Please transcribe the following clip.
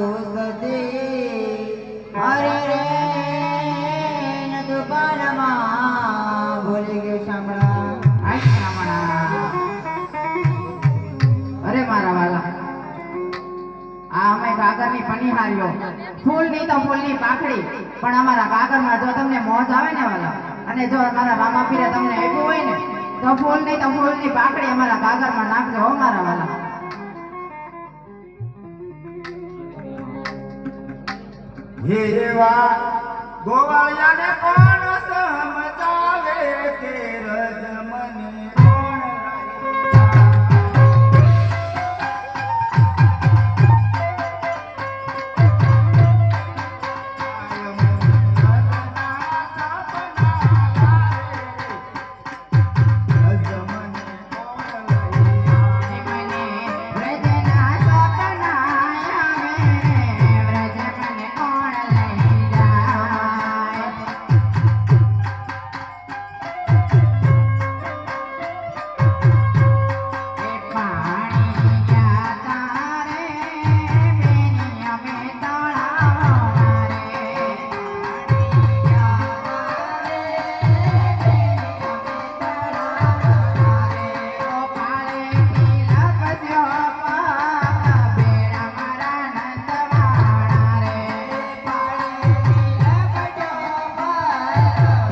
ગુસ્તી અરે રે ન દુકાનમાં ભૂલી ગયું શામળા શામળા અરે મારા તો ફૂલની પાખડી પણ અમારા ગાગરમાં જો તમને મોજ આવે ને વાલા, અને જો અમારા રામા પીરે તમને આપ્યું હોય ને, તો ફૂલની તો ફૂલની પાખડી અમારા ગાગરમાં નાખજો હો મારા વાલા. હેવા ગોવાળિયાને કોણ સમજાવે કે Yeah.